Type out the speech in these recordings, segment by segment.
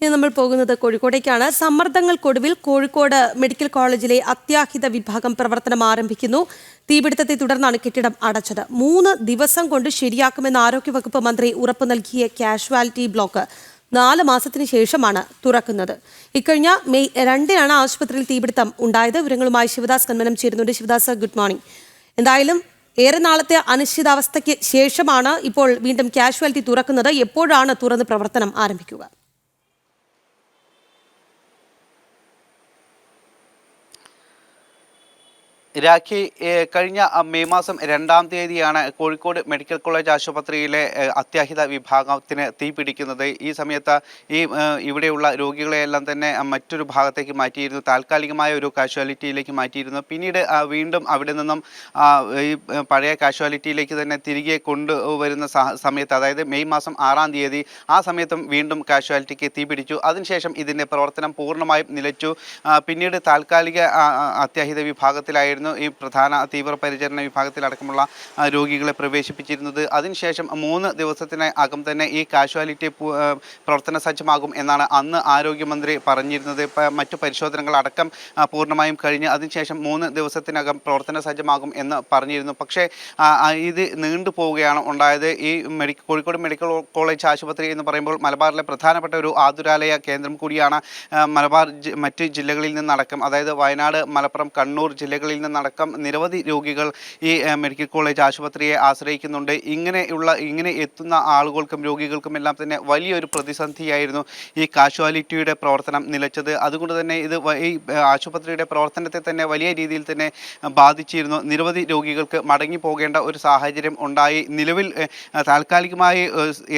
ഇനി നമ്മൾ പോകുന്നത് കോഴിക്കോടേക്കാണ്. സമ്മർദ്ദങ്ങൾക്കൊടുവിൽ കോഴിക്കോട് മെഡിക്കൽ കോളേജിലെ അത്യാഹിത വിഭാഗം പ്രവർത്തനം ആരംഭിക്കുന്നു. തീപിടുത്തത്തെ തുടർന്നാണ് കെട്ടിടം അടച്ചത്. മൂന്ന് ദിവസം കൊണ്ട് ശരിയാക്കുമെന്ന് ആരോഗ്യവകുപ്പ് മന്ത്രി ഉറപ്പ് നൽകിയ കാഷ്വാലിറ്റി ബ്ലോക്ക് നാല് മാസത്തിന് ശേഷമാണ് തുറക്കുന്നത്. ഇക്കഴിഞ്ഞ മെയ് രണ്ടിനാണ് ആശുപത്രിയിൽ തീപിടുത്തം ഉണ്ടായത്. വിവരങ്ങളുമായി ശിവദാസ് കന്മനം ചേരുന്നുണ്ട്. Sivadas good morning. എന്തായാലും ഏറെ നാളത്തെ അനിശ്ചിതാവസ്ഥയ്ക്ക് ശേഷമാണ് ഇപ്പോൾ വീണ്ടും കാഷ്വാലിറ്റി തുറക്കുന്നത്. എപ്പോഴാണ് തുറന്ന് പ്രവർത്തനം ആരംഭിക്കുക? രാഖി കഴിഞ്ഞ മെയ് മാസം രണ്ടാം തീയതിയാണ് കോഴിക്കോട് മെഡിക്കൽ കോളേജ് ആശുപത്രിയിലെ അത്യാഹിത വിഭാഗത്തിന് തീ പിടിക്കുന്നത്. ഈ സമയത്ത് ഈ ഇവിടെയുള്ള രോഗികളെയെല്ലാം തന്നെ മറ്റൊരു ഭാഗത്തേക്ക് മാറ്റിയിരുന്നു. താൽക്കാലികമായ ഒരു കാഷ്വാലിറ്റിയിലേക്ക് മാറ്റിയിരുന്നു. പിന്നീട് വീണ്ടും അവിടെ നിന്നും ഈ പഴയ കാഷ്വാലിറ്റിയിലേക്ക് തന്നെ തിരികെ കൊണ്ടുവരുന്ന സമയത്ത് അതായത് മെയ് മാസം ആറാം തീയതി ആ സമയത്തും വീണ്ടും കാഷ്വാലിറ്റിക്ക് തീ പിടിച്ചു. അതിനുശേഷം ഇതിന്റെ പ്രവർത്തനം പൂർണമായും നിലച്ചു. പിന്നീട് താൽക്കാലിക അത്യാഹിത വിഭാഗത്തിലായിരുന്നു ഈ പ്രധാന തീവ്രപരിചരണ വിഭാഗത്തിലടക്കമുള്ള രോഗികളെ പ്രവേശിപ്പിച്ചിരുന്നത്. അതിനുശേഷം മൂന്ന് ദിവസത്തിന് അകം തന്നെ ഈ കാഷ്വാലിറ്റി പ്രവർത്തന സജ്ജമാകും എന്നാണ് അന്ന് ആരോഗ്യമന്ത്രി പറഞ്ഞിരുന്നത്. മറ്റു പരിശോധനകൾ അടക്കം പൂർണമായും കഴിഞ്ഞ് അതിനുശേഷം മൂന്ന് ദിവസത്തിനകം പ്രവർത്തന സജ്ജമാകും എന്ന് പറഞ്ഞിരുന്നു. പക്ഷേ ഇത് നീണ്ടു പോവുകയാണ് ഉണ്ടായത്. ഈ മെഡി കോഴിക്കോട് മെഡിക്കൽ കോളേജ് ആശുപത്രി എന്ന് പറയുമ്പോൾ മലബാറിലെ പ്രധാനപ്പെട്ട ഒരു ആതുരാലയ കേന്ദ്രം കൂടിയാണ് മലബാർ മറ്റ് ജില്ലകളിൽ നിന്നടക്കം. അതായത് വയനാട് മലപ്പുറം കണ്ണൂർ ജില്ലകളിൽ നിന്നടക്കം നിരവധി രോഗികൾ ഈ മെഡിക്കൽ കോളേജ് ആശുപത്രിയെ ആശ്രയിക്കുന്നുണ്ട്. ഇങ്ങനെയുള്ള ഇങ്ങനെ എത്തുന്ന ആളുകൾക്കും രോഗികൾക്കും എല്ലാം തന്നെ വലിയൊരു പ്രതിസന്ധിയായിരുന്നു ഈ കാഷ്വാലിറ്റിയുടെ പ്രവർത്തനം നിലച്ചത്. അതുകൊണ്ട് തന്നെ ഇത് ഈ ആശുപത്രിയുടെ പ്രവർത്തനത്തെ തന്നെ വലിയ രീതിയിൽ തന്നെ ബാധിച്ചിരുന്നു. നിരവധി രോഗികൾക്ക് മടങ്ങി പോകേണ്ട ഒരു സാഹചര്യം ഉണ്ടായി. നിലവിൽ താൽക്കാലികമായി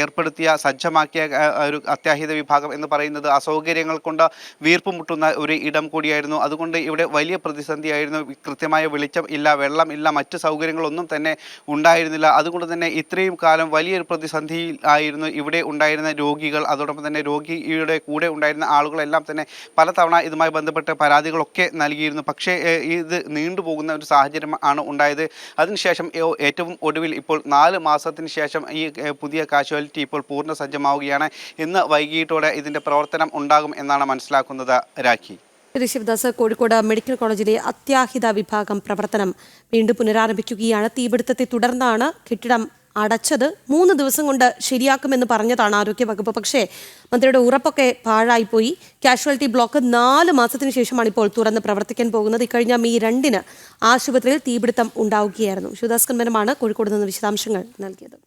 ഏർപ്പെടുത്തിയ സജ്ജമാക്കിയ ഒരു അത്യാഹിത വിഭാഗം എന്ന് പറയുന്നത് അസൗകര്യങ്ങൾ കൊണ്ട് വീർപ്പ് മുട്ടുന്ന ഒരു ഇടം കൂടിയായിരുന്നു. അതുകൊണ്ട് ഇവിടെ വലിയ പ്രതിസന്ധിയായിരുന്നു. കൃത്യമായ വെളിച്ചം ഇല്ല വെള്ളം ഇല്ല മറ്റ് സൗകര്യങ്ങളൊന്നും തന്നെ ഉണ്ടായിരുന്നില്ല. അതുകൊണ്ട് തന്നെ ഇത്രയും കാലം വലിയൊരു പ്രതിസന്ധിയിൽ ആയിരുന്നു ഇവിടെ ഉണ്ടായിരുന്ന രോഗികൾ. അതോടൊപ്പം തന്നെ രോഗിയുടെ കൂടെ ഉണ്ടായിരുന്ന ആളുകളെല്ലാം തന്നെ പലതവണ ഇതുമായി ബന്ധപ്പെട്ട് പരാതികളൊക്കെ നൽകിയിരുന്നു. പക്ഷേ ഇത് നീണ്ടുപോകുന്ന ഒരു സാഹചര്യം ആണ് ഉണ്ടായത്. അതിനുശേഷം ഏറ്റവും ഒടുവിൽ ഇപ്പോൾ നാല് മാസത്തിന് ശേഷം ഈ പുതിയ കാഷ്വാലിറ്റി ഇപ്പോൾ പൂർണ സജ്ജമാവുകയാണ് ഇന്ന് വൈകിട്ടോടെ ഇതിന്റെ പ്രവർത്തനം ഉണ്ടാകും എന്നാണ് മനസ്സിലാക്കുന്നത്. രാഖി. ശ്രീ ശിവദാസ് കോഴിക്കോട് മെഡിക്കൽ കോളേജിലെ അത്യാഹിത വിഭാഗം പ്രവർത്തനം വീണ്ടും പുനരാരംഭിക്കുകയാണ്. തീപിടുത്തത്തെ തുടർന്നാണ് കെട്ടിടം അടച്ചത്. മൂന്ന് ദിവസം കൊണ്ട് ശരിയാക്കുമെന്ന് പറഞ്ഞതാണ് ആരോഗ്യവകുപ്പ്. പക്ഷേ മന്ത്രിയുടെ ഉറപ്പൊക്കെ പാഴായിപ്പോയി. കാഷ്വാലിറ്റി ബ്ലോക്ക് നാല് മാസത്തിന് ശേഷമാണ് ഇപ്പോൾ തുറന്ന് പ്രവർത്തിക്കാൻ പോകുന്നത്. ഇക്കഴിഞ്ഞ മെയ് രണ്ടിന് ആശുപത്രിയിൽ തീപിടുത്തം ഉണ്ടാവുകയായിരുന്നു. ശിവദാസ് കന്മനമാണ് കോഴിക്കോട് നിന്ന് വിശദാംശങ്ങൾ നൽകിയത്.